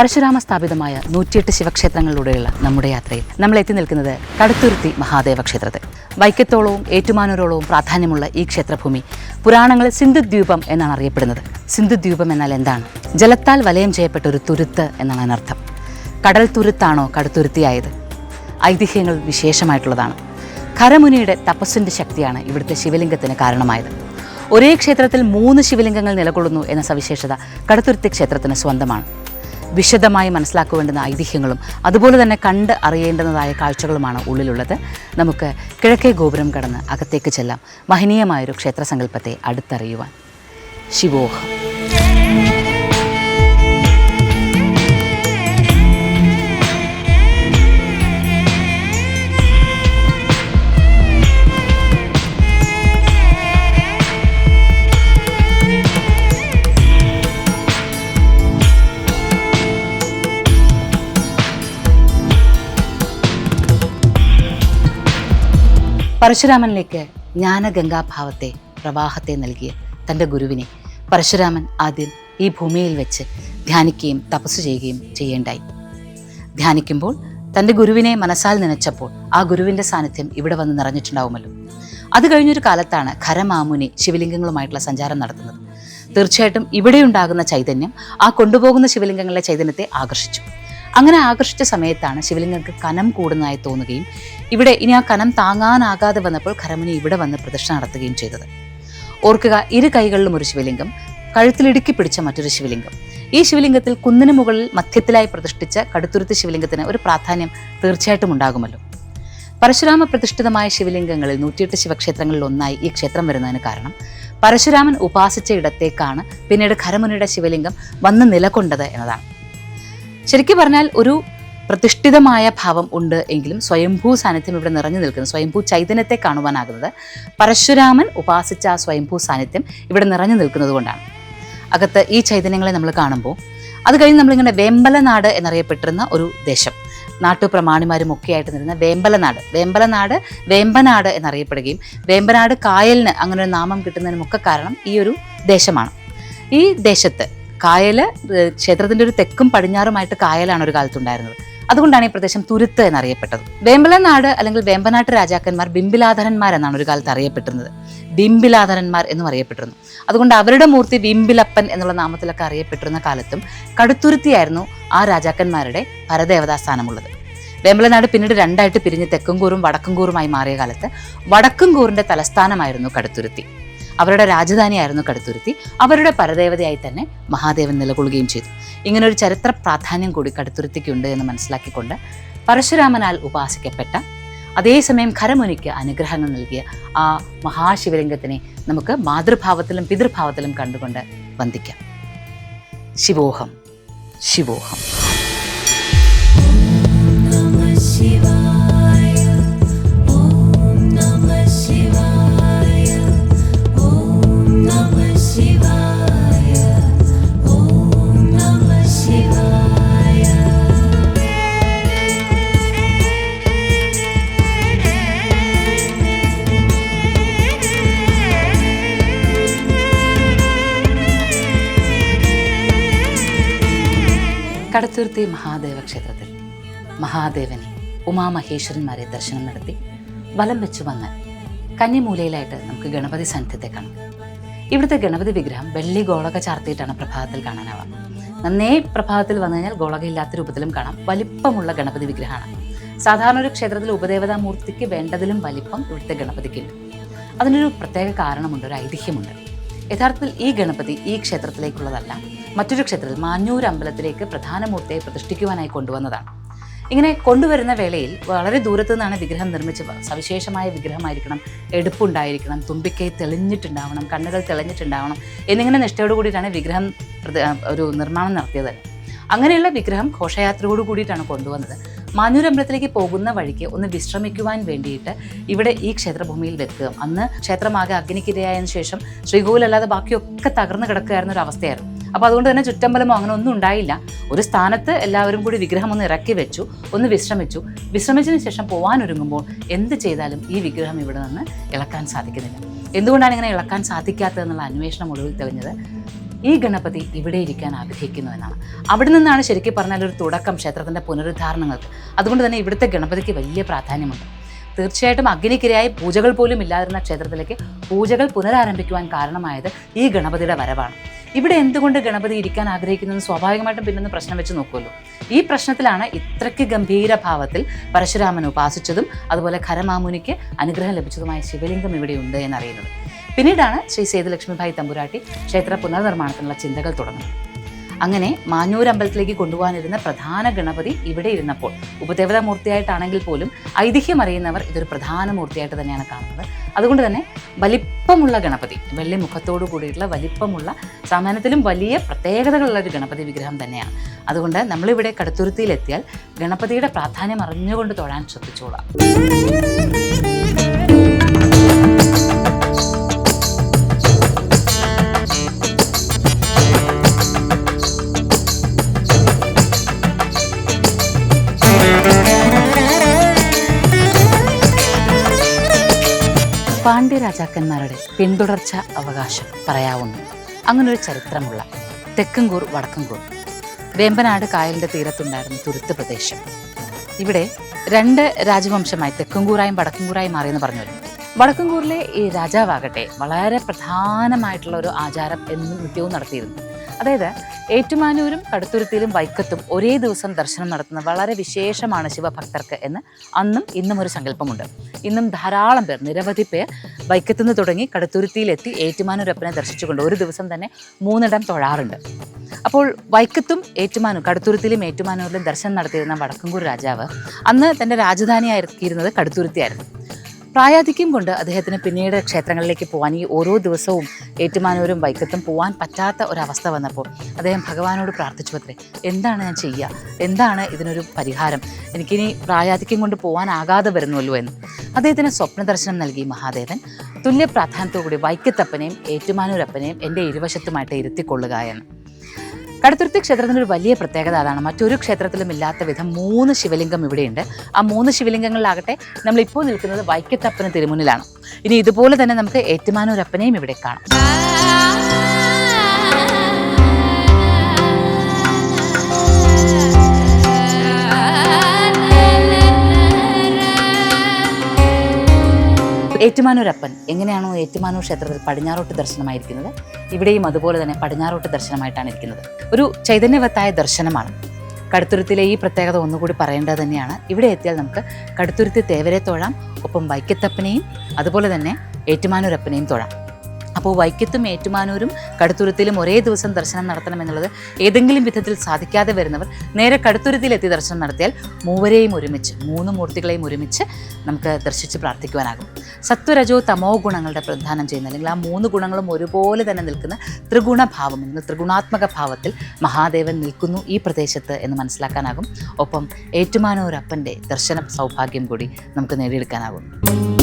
പരശുരാമ സ്ഥാപിതമായ നൂറ്റിയെട്ട് ശിവക്ഷേത്രങ്ങളിലൂടെയുള്ള നമ്മുടെ യാത്രയിൽ നമ്മൾ എത്തി നിൽക്കുന്നത് കടുത്തുരുത്തി മഹാദേവ ക്ഷേത്രത്തിൽ വൈക്കത്തോളവും ഏറ്റുമാനൂരോളവും പ്രാധാന്യമുള്ള ഈ ക്ഷേത്രഭൂമി പുരാണങ്ങളിൽ സിന്ധുദ്വീപം എന്നാണ് അറിയപ്പെടുന്നത്. സിന്ധുദ്വീപം എന്നാൽ എന്താണ്? ജലത്താൽ വലയം ചെയ്യപ്പെട്ട ഒരു തുരുത്ത് എന്നാണ് അതിനർത്ഥം. കടൽ തുരുത്താണോ കടുത്തുരുത്തിയായത്? ഐതിഹ്യങ്ങൾ വിശേഷമായിട്ടുള്ളതാണ്. ഖരമുനിയുടെ തപസ്സിന്റെ ശക്തിയാണ് ഇവിടുത്തെ ശിവലിംഗത്തിന് കാരണമായത്. ഒരേ ക്ഷേത്രത്തിൽ മൂന്ന് ശിവലിംഗങ്ങൾ നിലകൊള്ളുന്നു എന്ന സവിശേഷത കടുത്തുരുത്തി ക്ഷേത്രത്തിന് സ്വന്തമാണ്. വിശദമായി മനസ്സിലാക്കുവേണ്ടുന്ന ഐതിഹ്യങ്ങളും അതുപോലെ തന്നെ കണ്ട് അറിയേണ്ടുന്നതായ കാഴ്ചകളുമാണ് ഉള്ളിലുള്ളത്. നമുക്ക് കിഴക്കേ ഗോപുരം കടന്ന് അകത്തേക്ക് ചെല്ലാം. മഹനീയമായൊരു ക്ഷേത്രസങ്കല്പത്തെ അടുത്തറിയുവാൻ. ശിവോഹം. പരശുരാമനിലേക്ക് ജ്ഞാനഗംഗാഭാവത്തെ പ്രവാഹത്തെ നൽകിയ തന്റെ ഗുരുവിനെ പരശുരാമൻ ആദ്യം ഈ ഭൂമിയിൽ വെച്ച് ധ്യാനിക്കുകയും തപസ് ചെയ്യുകയും ചെയ്യേണ്ടായി. ധ്യാനിക്കുമ്പോൾ തന്റെ ഗുരുവിനെ മനസ്സാൽ നനച്ചപ്പോൾ ആ ഗുരുവിന്റെ സാന്നിധ്യം ഇവിടെ വന്ന് നിറഞ്ഞിട്ടുണ്ടാവുമല്ലോ. അത് കഴിഞ്ഞൊരു കാലത്താണ് ഖരമാമുനി ശിവലിംഗങ്ങളുമായിട്ടുള്ള സഞ്ചാരം നടത്തുന്നത്. തീർച്ചയായിട്ടും ഇവിടെ ഉണ്ടാകുന്ന ചൈതന്യം ആ കൊണ്ടുപോകുന്ന ശിവലിംഗങ്ങളിലെ ചൈതന്യത്തെ ആകർഷിച്ചു. അങ്ങനെ ആകർഷിച്ച സമയത്താണ് ശിവലിംഗങ്ങൾക്ക് കനം കൂടുന്നതായി തോന്നുകയും ഇവിടെ ഇനി ആ കനം താങ്ങാനാകാതെ വന്നപ്പോൾ ഖരമുനി ഇവിടെ വന്ന് പ്രദക്ഷിണ നടത്തുകയും ചെയ്തത്. ഓർക്കുക ഇരു കൈകളിലും ഒരു ശിവലിംഗം കഴുത്തിലിടുക്കി പിടിച്ച മറ്റൊരു ശിവലിംഗം. ഈ ശിവലിംഗത്തിൽ കുന്നിന് മുകളിൽ മധ്യത്തിലായി പ്രതിഷ്ഠിച്ച കടുത്തുരുത്തി ശിവലിംഗത്തിന് ഒരു പ്രാധാന്യം തീർച്ചയായിട്ടും ഉണ്ടാകുമല്ലോ. പരശുരാമ പ്രതിഷ്ഠിതമായ ശിവലിംഗങ്ങളിൽ നൂറ്റിയെട്ട് ശിവക്ഷേത്രങ്ങളിൽ ഒന്നായി ഈ ക്ഷേത്രം വരുന്നതിന് കാരണം പരശുരാമൻ ഉപാസിച്ച ഇടത്തേക്കാണ് പിന്നീട് ഖരമുനിയുടെ ശിവലിംഗം വന്ന് നിലകൊണ്ടത് എന്നതാണ്. ശരിക്കും പറഞ്ഞാൽ ഒരു പ്രതിഷ്ഠിതമായ ഭാവം ഉണ്ട് എങ്കിലും സ്വയംഭൂ സാന്നിധ്യം ഇവിടെ നിറഞ്ഞു നിൽക്കുന്നു. സ്വയംഭൂ ചൈതന്യത്തെ കാണുവാനാകുന്നത് പരശുരാമൻ ഉപാസിച്ച ആ സ്വയംഭൂ സാന്നിധ്യം ഇവിടെ നിറഞ്ഞു നിൽക്കുന്നത് കൊണ്ടാണ്. അകത്ത് ഈ ചൈതന്യങ്ങളെ നമ്മൾ കാണുമ്പോൾ അത് കഴിഞ്ഞ് നമ്മളിങ്ങനെ വേമ്പലനാട് എന്നറിയപ്പെട്ടിരുന്ന ഒരു ദേശം. നാട്ടുപ്രമാണിമാരും ഒക്കെ ആയിട്ട് നിരുന്ന വേമ്പലനാട്. വേമ്പലനാട് വേമ്പനാട് എന്നറിയപ്പെടുകയും വേമ്പനാട് കായലിന് അങ്ങനെ ഒരു നാമം കിട്ടുന്നതിനുമൊക്കെ കാരണം ഈ ഒരു ദേശമാണ്. ഈ ദേശത്ത് ഏഹ്, ക്ഷേത്രത്തിന്റെ ഒരു തെക്കും പടിഞ്ഞാറുമായിട്ട് കായലാണ് ഒരു കാലത്തുണ്ടായിരുന്നത്. അതുകൊണ്ടാണ് ഈ പ്രദേശം തുരുത്ത് എന്നറിയപ്പെട്ടത്. വേമ്പലനാട് അല്ലെങ്കിൽ വേമ്പനാട്ട് രാജാക്കന്മാർ ബിംബിലാധരന്മാർ എന്നാണ് ഒരു കാലത്ത് അറിയപ്പെട്ടിരുന്നത്. ബിംബിലാധരന്മാർ എന്നും അറിയപ്പെട്ടിരുന്നു. അതുകൊണ്ട് അവരുടെ മൂർത്തി ബിംബിലപ്പൻ എന്നുള്ള നാമത്തിലൊക്കെ അറിയപ്പെട്ടിരുന്ന കാലത്തും കടുത്തുരുത്തിയായിരുന്നു ആ രാജാക്കന്മാരുടെ പരദേവതാ സ്ഥാനമുള്ളത്. വേമ്പലനാട് പിന്നീട് രണ്ടായിട്ട് പിരിഞ്ഞ് തെക്കുംകൂറും വടക്കുംകൂറുമായി മാറിയ കാലത്ത് വടക്കുംകൂറിന്റെ തലസ്ഥാനമായിരുന്നു കടുത്തുരുത്തി. അവരുടെ രാജധാനിയായിരുന്നു കടുത്തുരുത്തി. അവരുടെ പരദേവതയായി തന്നെ മഹാദേവൻ നിലകൊള്ളുകയും ചെയ്തു. ഇങ്ങനെ ഒരു ചരിത്ര പ്രാധാന്യം കൂടി കടുത്തുരുത്തിക്കുണ്ട് എന്ന് മനസ്സിലാക്കിക്കൊണ്ട് പരശുരാമനാൽ ഉപാസിക്കപ്പെട്ട അതേസമയം ഖരമുനിക്ക് അനുഗ്രഹങ്ങൾ നൽകിയ ആ മഹാശിവലിംഗത്തിനെ നമുക്ക് മാതൃഭാവത്തിലും പിതൃഭാവത്തിലും കണ്ടുകൊണ്ട് വന്ദിക്കാം. ശിവോഹം ശിവോഹം. കടത്തുരുത്തി മഹാദേവ ക്ഷേത്രത്തിൽ മഹാദേവനെ ഉമാമഹേശ്വരന്മാരെ ദർശനം നടത്തി വലം വെച്ച് വന്നാൽ കന്നിമൂലയിലായിട്ട് നമുക്ക് ഗണപതി സന്നിധ്യത്തെ കാണാം. ഇവിടുത്തെ ഗണപതി വിഗ്രഹം വെള്ളി ഗോളക ചാർത്തിയിട്ടാണ് പ്രഭാതത്തിൽ കാണാനാവുക. നന്നേ പ്രഭാതത്തിൽ വന്നു കഴിഞ്ഞാൽ ഗോളക ഇല്ലാത്ത രൂപത്തിലും കാണാം. വലിപ്പമുള്ള ഗണപതി വിഗ്രഹമാണ്. സാധാരണ ഒരു ക്ഷേത്രത്തിൽ ഉപദേവതാ മൂർത്തിക്ക് വേണ്ടതിലും വലിപ്പം ഇവിടുത്തെ ഗണപതിക്കുണ്ട് അതിനൊരു പ്രത്യേക കാരണമുണ്ട് ഒരു ഐതിഹ്യമുണ്ട്. യഥാർത്ഥത്തിൽ ഈ ഗണപതി ഈ ക്ഷേത്രത്തിലേക്കുള്ളതല്ല. മറ്റൊരു ക്ഷേത്രത്തിൽ മാഞ്ഞൂർ അമ്പലത്തിലേക്ക് പ്രധാന മൂർത്തിയെ പ്രതിഷ്ഠിക്കുവാനായി കൊണ്ടുവന്നതാണ്. ഇങ്ങനെ കൊണ്ടുവരുന്ന വേളയിൽ വളരെ ദൂരത്തു നിന്നാണ് വിഗ്രഹം നിർമ്മിച്ചത് സവിശേഷമായ വിഗ്രഹമായിരിക്കണം എടുപ്പുണ്ടായിരിക്കണം തുമ്പിക്കൈ തെളിഞ്ഞിട്ടുണ്ടാവണം കണ്ണുകൾ തെളിഞ്ഞിട്ടുണ്ടാവണം എന്നിങ്ങനെ നിഷ്ഠയോട് കൂടിയിട്ടാണ് വിഗ്രഹം ഒരു നിർമ്മാണം നടത്തിയത്. അങ്ങനെയുള്ള വിഗ്രഹം ഘോഷയാത്രയോട് കൂടിയിട്ടാണ് കൊണ്ടുവന്നത്. മാഞ്ഞൂർ അമ്പലത്തിലേക്ക് പോകുന്ന വഴിക്ക് ഒന്ന് വിശ്രമിക്കുവാൻ വേണ്ടിയിട്ട് ഇവിടെ ഈ ക്ഷേത്രഭൂമിയിൽ വെക്കുക. അന്ന് ക്ഷേത്രമാകെ അഗ്നിക്കിരയായതിനു ശേഷം ശ്രീകോവിലല്ലാതെ ബാക്കിയൊക്കെ തകർന്നു കിടക്കുകയായിരുന്ന ഒരു അവസ്ഥയായിരുന്നു. അപ്പോൾ അതുകൊണ്ട് തന്നെ ചുറ്റമ്പലമോ അങ്ങനെ ഒന്നും ഉണ്ടായില്ല. ഒരു സ്ഥാനത്ത് എല്ലാവരും കൂടി വിഗ്രഹം ഒന്ന് ഇറക്കി വെച്ചു ഒന്ന് വിശ്രമിച്ചു. വിശ്രമിച്ചതിന് ശേഷം പോകാനൊരുങ്ങുമ്പോൾ എന്ത് ചെയ്താലും ഈ വിഗ്രഹം ഇവിടെ നിന്ന് ഇളക്കാൻ സാധിക്കുന്നില്ല. എന്തുകൊണ്ടാണ് ഇങ്ങനെ ഇളക്കാൻ സാധിക്കാത്തതെന്നുള്ള അന്വേഷണം ഒടുവിൽ തെളിഞ്ഞത്? ഈ ഗണപതി ഇവിടെ ഇരിക്കാൻ ആഗ്രഹിക്കുന്നു എന്നാണ്. അവിടെ നിന്നാണ് ശരിക്കും പറഞ്ഞാൽ ഒരു തുടക്കം ക്ഷേത്രത്തിന്റെ പുനരുദ്ധാരണങ്ങൾക്ക്. അതുകൊണ്ട് തന്നെ ഇവിടുത്തെ ഗണപതിക്ക് വലിയ പ്രാധാന്യമുണ്ട്. തീർച്ചയായിട്ടും അഗ്നിക്കിരയായി പൂജകൾ പോലും ഇല്ലാതിരുന്ന ക്ഷേത്രത്തിലേക്ക് പൂജകൾ പുനരാരംഭിക്കുവാൻ കാരണമായത് ഈ ഗണപതിയുടെ വരവാണ്. ഇവിടെ എന്തുകൊണ്ട് ഗണപതി ഇരിക്കാൻ ആഗ്രഹിക്കുന്നത് സ്വാഭാവികമായിട്ടും പിന്നൊന്ന് പ്രശ്നം വെച്ച് നോക്കുമല്ലോ. ഈ പ്രശ്നത്തിലാണ് ഇത്രയ്ക്ക് ഗംഭീര ഭാവത്തിൽ പരശുരാമൻ ഉപാസിച്ചതും അതുപോലെ ഖരമാമുനിക്ക് അനുഗ്രഹം ലഭിച്ചതുമായ ശിവലിംഗം ഇവിടെ ഇവിടെയുണ്ട് എന്നറിയുന്നത്. പിന്നീടാണ് ശ്രീ സേതുലക്ഷ്മിഭായി തമ്പുരാട്ടി ക്ഷേത്ര പുനർനിർമ്മാണത്തിനുള്ള ചിന്തകൾ തുടങ്ങുന്നത്. അങ്ങനെ മാഞ്ഞൂർ അമ്പലത്തിലേക്ക് കൊണ്ടുപോകാനിരുന്ന പ്രധാന ഗണപതി ഇവിടെ ഇരുന്നപ്പോൾ ഉപദേവതാ മൂർത്തിയായിട്ടാണെങ്കിൽ പോലും ഐതിഹ്യം അറിയുന്നവർ ഇതൊരു പ്രധാന മൂർത്തിയായിട്ട് തന്നെയാണ് കാണുന്നത്. അതുകൊണ്ട് തന്നെ വലിപ്പമുള്ള ഗണപതി വെള്ളി മുഖത്തോടു കൂടിയിട്ടുള്ള വലിപ്പമുള്ള സാമാന്യത്തിലും വലിയ പ്രത്യേകതകളുള്ള ഒരു ഗണപതി വിഗ്രഹം തന്നെയാണ്. അതുകൊണ്ട് നമ്മളിവിടെ കടുത്തുരുത്തിയിലെത്തിയാൽ ഗണപതിയുടെ പ്രാധാന്യം അറിഞ്ഞുകൊണ്ട് തൊഴാൻ ശ്രദ്ധിച്ചോളാം. പാണ്ഡ്യ രാജാക്കന്മാരുടെ പിന്തുടർച്ച അവകാശം പറയാവുന്നു. അങ്ങനൊരു ചരിത്രമുള്ള തെക്കൻകൂർ വടക്കൻകൂർ വേമ്പനാട് കായലിന്റെ തീരത്തുണ്ടായിരുന്ന തുരുത്ത് പ്രദേശം. ഇവിടെ രണ്ട് രാജവംശമായി തെക്കുംകൂറായും വടക്കുംകൂറായും മാറിയെന്ന് പറഞ്ഞു വരും വടക്കൻകൂറിലെ ഈ രാജാവാകട്ടെ വളരെ പ്രധാനമായിട്ടുള്ള ഒരു ആചാരം എന്നും നിത്യവും നടത്തിയിരുന്നു. അതായത് ഏറ്റുമാനൂരും കടുത്തുരുത്തിയിലും വൈക്കത്തും ഒരേ ദിവസം ദർശനം നടത്തുന്ന വളരെ വിശേഷമാണ് ശിവഭക്തർക്ക് എന്ന് അന്നും ഇന്നും ഒരു സങ്കല്പമുണ്ട്. ഇന്നും ധാരാളം പേർ നിരവധി പേർ വൈക്കത്തുനിന്ന് തുടങ്ങി കടുത്തുരുത്തിയിലെത്തി ഏറ്റുമാനൂരപ്പനെ ദർശിച്ചുകൊണ്ട് ഒരു ദിവസം തന്നെ മൂന്നിടം തൊഴാറുണ്ട്. അപ്പോൾ വൈക്കത്തും ഏറ്റുമാനൂർ കടുത്തുരുത്തിയിലും ഏറ്റുമാനൂരിലും ദർശനം നടത്തിയിരുന്ന വടക്കൻകൂർ രാജാവ് അന്ന് തന്റെ രാജധാനിയായിരിക്കുന്നത് കടുത്തുരുത്തിയായിരുന്നു. പ്രായാധിക്യം കൊണ്ട് അദ്ദേഹത്തിന് പിന്നീട് ക്ഷേത്രങ്ങളിലേക്ക് പോകാൻ ഈ ഓരോ ദിവസവും ഏറ്റുമാനൂരും വൈക്കത്തും പോകാൻ പറ്റാത്ത ഒരവസ്ഥ വന്നപ്പോൾ അദ്ദേഹം ഭഗവാനോട് പ്രാർത്ഥിച്ചു അത്രേ എന്താണ് ഞാൻ ചെയ്യുക എന്താണ് ഇതിനൊരു പരിഹാരം? എനിക്കിനി പ്രായാധിക്യം കൊണ്ട് പോകാനാകാതെ വരുന്നുവല്ലോ എന്ന്. അദ്ദേഹത്തിന് സ്വപ്ന ദർശനം നൽകി മഹാദേവൻ. തുല്യ പ്രാധാന്യത്തോടുകൂടി വൈക്കത്തപ്പനെയും ഏറ്റുമാനൂരപ്പനെയും എന്റെ ഇരുവശത്തുമായിട്ട് ഇരുത്തിക്കൊള്ളുക എന്ന്. കടുത്തുരുത്തി ക്ഷേത്രത്തിന്റെ ഒരു വലിയ പ്രത്യേകത അതാണ്. മറ്റൊരു ക്ഷേത്രത്തിലും ഇല്ലാത്ത വിധം മൂന്ന് ശിവലിംഗം ഇവിടെയുണ്ട്. ആ മൂന്ന് ശിവലിംഗങ്ങളിലാകട്ടെ നമ്മളിപ്പോൾ നിൽക്കുന്നത് വൈക്കത്തപ്പന് തിരുമുന്നിലാണ്. ഇനി ഇതുപോലെ തന്നെ നമുക്ക് ഏറ്റുമാനൂരപ്പനെയും ഇവിടെ കാണാം. ഏറ്റുമാനൂരപ്പൻ. എങ്ങനെയാണോ ഏറ്റുമാനൂർ ക്ഷേത്രത്തിൽ പടിഞ്ഞാറോട്ട് ദർശനമായിരിക്കുന്നത്? ഇവിടെയും അതുപോലെ തന്നെ പടിഞ്ഞാറോട്ട് ദർശനമായിട്ടാണ് ഇരിക്കുന്നത്. ഒരു ചൈതന്യവത്തായ ദർശനമാണ്. കടുത്തുരുത്തിലെ ഈ പ്രത്യേകത ഒന്നുകൂടി പറയേണ്ടത് തന്നെയാണ്. ഇവിടെ എത്തിയാൽ നമുക്ക് കടുത്തുരുത്തി തേവരെ തൊഴാം ഒപ്പം വൈക്കത്തപ്പനെയും അതുപോലെ തന്നെ ഏറ്റുമാനൂരപ്പനെയും തൊഴാം. അപ്പോൾ വൈക്കത്തും ഏറ്റുമാനൂരും കടുത്തുരുത്തിലും ഒരേ ദിവസം ദർശനം നടത്തണമെന്നുള്ളത് ഏതെങ്കിലും വിധത്തിൽ സാധിക്കാതെ വരുന്നവർ നേരെ കടുത്തുരുത്തിയിലെത്തി ദർശനം നടത്തിയാൽ മൂവരെയും ഒരുമിച്ച് മൂന്ന് മൂർത്തികളെയും ഒരുമിച്ച് നമുക്ക് ദർശിച്ച് പ്രാർത്ഥിക്കുവാനാകും. സത്വരജോ തമോ ഗുണങ്ങളുടെ പ്രധാനം ചെയ്യുന്ന അല്ലെങ്കിൽ ആ മൂന്ന് ഗുണങ്ങളും ഒരുപോലെ തന്നെ നിൽക്കുന്ന ത്രിഗുണഭാവം എന്ന ത്രിഗുണാത്മക ഭാവത്തിൽ മഹാദേവൻ നിൽക്കുന്നു ഈ പ്രദേശത്ത് എന്ന് മനസ്സിലാക്കാനാകും. ഒപ്പം ഏറ്റുമാനൂരപ്പന്റെ ദർശന സൗഭാഗ്യം കൂടി നമുക്ക് നേടിയെടുക്കാനാകും.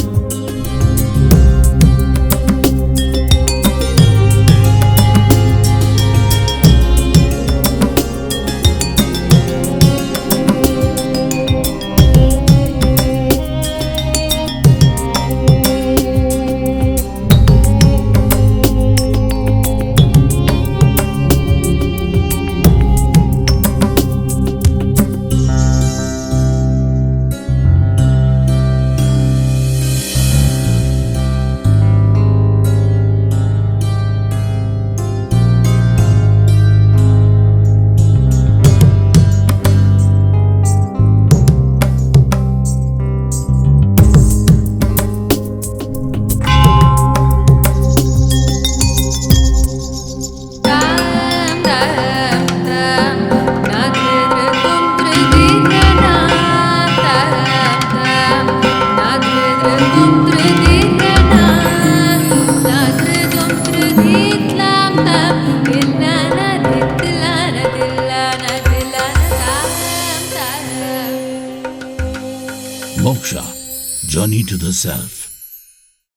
himself.